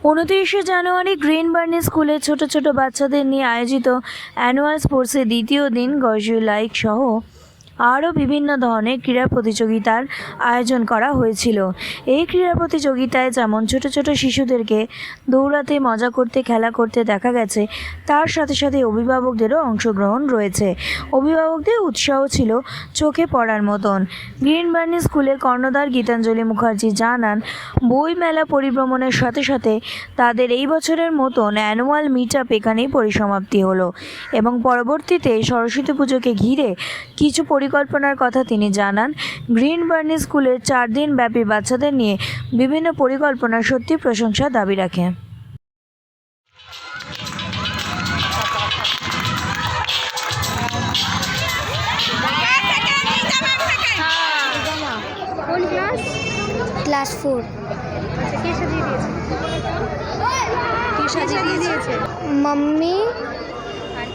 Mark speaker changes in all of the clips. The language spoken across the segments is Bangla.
Speaker 1: উনত্রিশে জানুয়ারি গ্রিন বার্নি স্কুলে ছোট ছোট বাচ্চাদের নিয়ে আয়োজিত অ্যানুয়াল স্পোর্টসের দ্বিতীয় দিন গজু লাইক সহ আরও বিভিন্ন ধরনের ক্রীড়া প্রতিযোগিতার আয়োজন করা হয়েছিল। এই ক্রীড়া প্রতিযোগিতায় যেমন ছোট ছোট শিশুদেরকে দৌড়াতে, মজা করতে, খেলা করতে দেখা গেছে, তার সাথে সাথে অভিভাবকদেরও অংশগ্রহণ রয়েছে। অভিভাবকদের উৎসাহ ছিল চোখে পড়ার মতন। গ্রিন বার্নি স্কুলের কর্ণধার গীতাঞ্জলি মুখার্জি জানান, বই মেলা পরিভ্রমণের সাথে সাথে তাদের এই বছরের মতন অ্যানুয়াল মিট আপ এখানেই পরিসমাপ্তি হলো এবং পরবর্তীতে সরস্বতী পুজোকে ঘিরে কিছু পরিকল্পনার কথা তিনি জানান। গ্রিন বার্নি স্কুলের চার দিন ব্যাপী বাচ্চাদের নিয়ে বিভিন্ন পরিকল্পনা সত্যি প্রশংসার দাবি রাখে।
Speaker 2: Class class four
Speaker 3: mummy.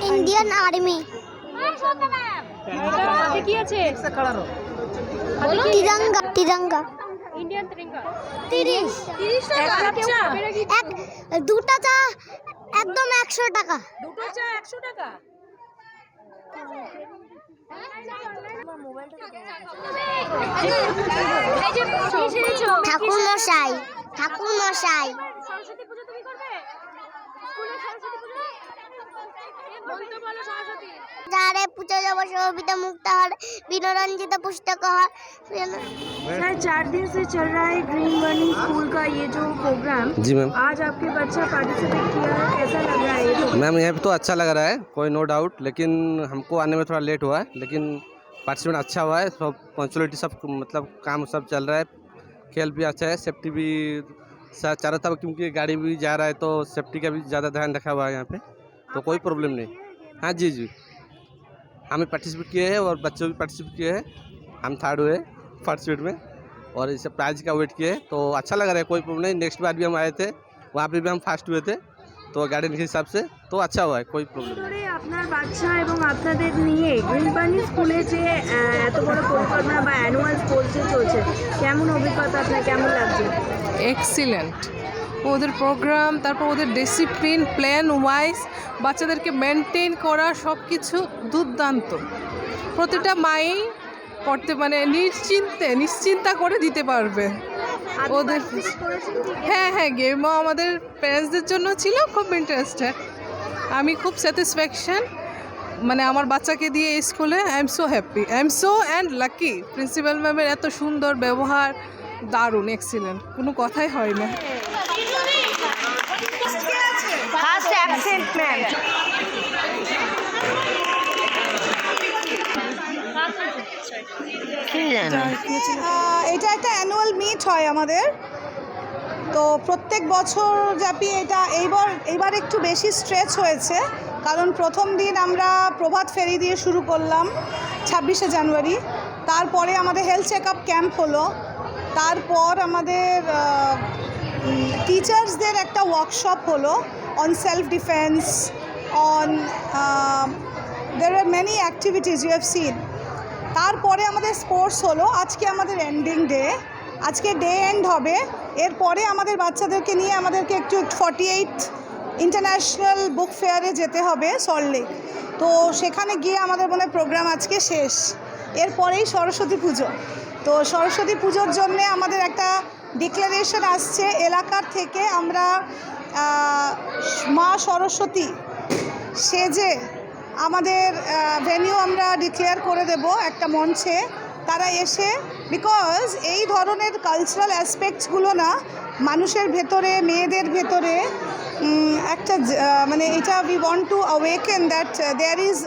Speaker 3: Indian army.
Speaker 2: হাতে কি আছে?
Speaker 3: তিরঙ্গা তিরঙ্গা।
Speaker 2: ইন্ডিয়ান তিরঙ্গা।
Speaker 3: তিরিশ।
Speaker 2: তিরিশ টাকা কেউ
Speaker 3: এক দুটা চা একদম একশো টাকা।
Speaker 2: দুটো চা একশো টাকা?
Speaker 3: ঠাকুর মশাই ঠাকুর মশাই যারে পুজো যাব শোভিত মুক্ত হর বিনোরঞ্জিত পুস্তক হর
Speaker 1: सर चार दिन से चल रहा है ग्रीन बर्निंग स्कूल का ये जो प्रोग्राम
Speaker 4: जी मैम
Speaker 1: आज आपके बच्चा पार्टिसिपेट किया है कैसा लग रहा है ये प्रोग्राम?
Speaker 4: मैम यहाँ पे तो अच्छा लग रहा है कोई नो डाउट लेकिन हमको आने में थोड़ा लेट हुआ है लेकिन पार्टिसिपेंट अच्छा हुआ है सब पंचुअलिटी सब मतलब काम सब चल रहा है खेल भी अच्छा है सेफ्टी भी सा- चारों तरफ क्योंकि गाड़ी भी जा रहा है तो सेफ्टी का भी ज़्यादा ध्यान रखा हुआ है यहाँ पे तो कोई प्रॉब्लम नहीं हाँ जी जी हमें पार्टिसिपेट किए हैं और बच्चों भी पार्टिसिपेट किए हैं हम थर्ड हुए पार्टिसिपेट में और इसे प्राइज का वेट किए तो अच्छा लग रहा है कोई प्रॉब्लम नहीं नेक्स्ट बार भी हम आए थे वहाँ पे भी हम फास्ट हुए थे तो गार्डन के हिसाब से तो अच्छा हुआ है कोई प्रॉब्लम नहीं
Speaker 1: ধরে আপনার বাচ্চা এবং আপনাদের নিয়ে গ্রিন বার্নি স্কুলে যে আহ, এত বড় পরিকল্পনা বা অ্যানুয়াল স্পোর্টস যে চলছে কেমন অভিজ্ঞতা আপনার কেমন লাগছে
Speaker 5: এক্সিলেন্ট ওদের প্রোগ্রাম তারপর ওদের ডিসিপ্লিন প্ল্যান ওয়াইজ বাচ্চাদেরকে মেনটেন করা সব কিছু দুর্দান্ত। প্রতিটা মাই পড়তে মানে নিশ্চিন্তে নিশ্চিন্তা করে দিতে পারবে। ওদের হ্যাঁ হ্যাঁ গেমও আমাদের প্যারেন্টসদের জন্য ছিল খুব ইন্টারেস্টেড আমি খুব স্যাটিসফ্যাকশন মানে আমার বাচ্চাকে দিয়ে স্কুলে I am so happy I am so and lucky principal ম্যামের এত সুন্দর ব্যবহার দারুণ এক্সিলেন্ট কোনো কথাই হয় না।
Speaker 6: এটা একটা অ্যানুয়াল মিট হয় আমাদের। তো প্রত্যেক বছর ব্যাপী এটা এইবার এইবার একটু বেশি স্ট্রেচ হয়েছে। কারণ প্রথম দিন আমরা প্রভাত ফেরি দিয়ে শুরু করলাম ছাব্বিশে জানুয়ারি। তারপরে আমাদের হেলথ চেক আপ ক্যাম্প হলো। তারপর আমাদের টিচার্সদের একটা ওয়ার্কশপ হলো on self defence on there R many activities you have seen তারপরে আমাদের স্পোর্টস হলো, আজকে আমাদের এন্ডিং ডে আজকে ডে এন্ড হবে, এরপরে আমাদের বাচ্চাদেরকে নিয়ে আমাদেরকে একটু ফর্টি এইট ইন্টারন্যাশনাল বুক ফেয়ারে যেতে হবে সল্টলেক তো সেখানে গিয়ে আমাদের মনে প্রোগ্রাম আজকে শেষ, এরপরেই সরস্বতী পুজো। তো সরস্বতী পুজোর জন্যে আমাদের একটা ডিক্লারেশন আসছে, এলাকার থেকে আমরা মা সরস্বতী সেজে আমাদের ভেনিউ আমরা ডিক্লেয়ার করে দেব একটা মঞ্চে। তারা এসে বিকজ এই ধরনের কালচারাল অ্যাসপেক্টসগুলো না মানুষের ভেতরে, মেয়েদের ভেতরে একটা মানে এটা we want to awaken that there is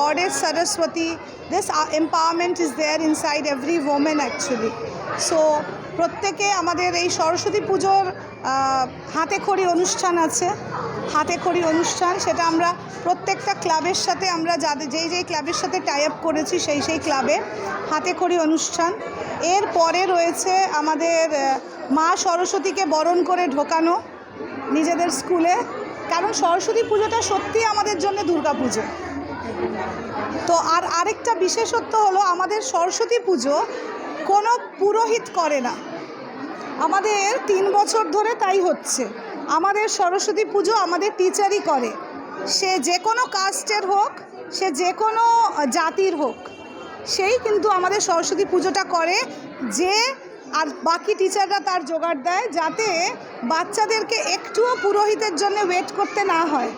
Speaker 6: god is Saraswati this empowerment is there inside every women actually so প্রত্যেকে আমাদের এই সরস্বতী পুজোর হাতে খড়ি অনুষ্ঠান আছে। হাতে খড়ি অনুষ্ঠান, সেটা আমরা প্রত্যেকটা ক্লাবের সাথে আমরা যাদের, যেই যেই ক্লাবের সাথে টাই আপ করেছি, সেই সেই ক্লাবে হাতে খড়ি অনুষ্ঠান। এর পরে রয়েছে আমাদের মা সরস্বতীকে বরণ করে ঢোকানো নিজেদের স্কুলে। কারণ সরস্বতী পুজোটা সত্যি আমাদের জন্য দুর্গা পুজো। তো আর আরেকটা বিশেষত্ব হলো, আমাদের সরস্বতী পুজো কোনো পুরোহিত করে না। আমাদের তিন বছর ধরে তাই হচ্ছে। আমাদের সরস্বতী পুজো আমাদের টিচারই করে। সে যে কোনো কাস্টের হোক, সে যে কোনো জাতির হোক, সেই কিন্তু আমাদের সরস্বতী পুজোটা করে যে আর বাকি টিচাররা তার জোগাড় দেয় যাতে বাচ্চাদেরকে একটুও পুরোহিতের জন্য ওয়েট করতে না হয়।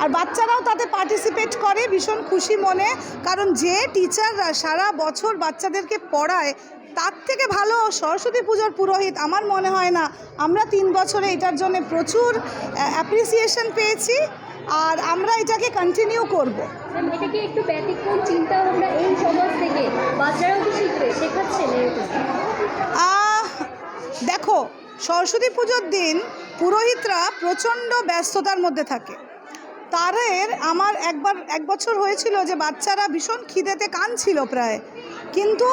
Speaker 6: আর বাচ্চারাও তাতে পার্টিসিপেট করে ভীষণ খুশি মনে, কারণ যে টিচাররা সারা বছর বাচ্চাদেরকে পড়ায় তার থেকে ভালো সরস্বতী পুজোর পুরোহিত আমার মনে হয় না। আমরা তিন বছরে এটার জন্য প্রচুর অ্যাপ্রিসিয়েশন পেয়েছি আর আমরা এটাকে কন্টিনিউ করব।
Speaker 2: একটু ব্যতিক্রম চিন্তা ভাবনা এই সমাজ থেকে? বাচ্চারাও কি শিখবে? শেখাচ্ছেন
Speaker 6: দেখো সরস্বতী পুজোর দিন পুরোহিতরা প্রচণ্ড ব্যস্ততার মধ্যে থাকে। তাদের আমার একবার এক বছর হয়েছিল যে বাচ্চারা ভীষণ খিদেতে কাঁদছিল প্রায়। কিন্তু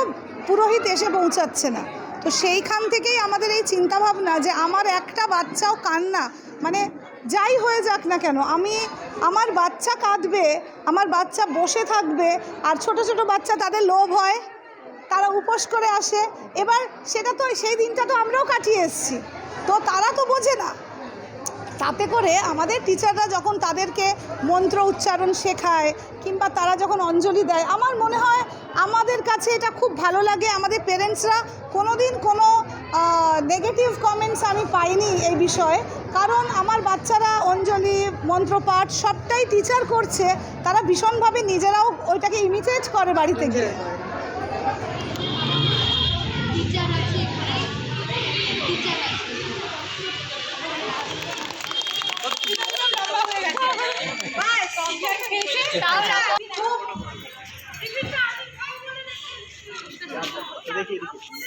Speaker 6: পুরোহিত এসে পৌঁছাচ্ছে না। তো সেইখান থেকেই আমাদের এই চিন্তাভাবনা যে আমার একটা বাচ্চাও কান্না মানে যাই হয়ে যাক না কেন, আমি আমার বাচ্চা কাঁদবে, আমার বাচ্চা বসে থাকবে, আর ছোট ছোট বাচ্চা তাদের লোভ হয়, তারা উপোস করে আসে, এবার সেটা তো সেই দিনটা তো আমরাও কাটিয়ে এসেছি। তো তারা তো বোঝে না। তাতে করে আমাদের টিচাররা যখন তাদেরকে মন্ত্র উচ্চারণ শেখায় কিংবা তারা যখন অঞ্জলি দেয়, আমার মনে হয় আমাদের কাছে এটা খুব ভালো লাগে। আমাদের পেরেন্টসরা কোনো দিন কোনো নেগেটিভ কমেন্টস আমি পাইনি এই বিষয়ে। কারণ আমার বাচ্চারা অঞ্জলি, মন্ত্রপাঠ সবটাই টিচার করছে। তারা ভীষণভাবে নিজেরাও ওইটাকে ইমিটেট করে বাড়িতে গিয়ে।
Speaker 2: দেখি দেখি।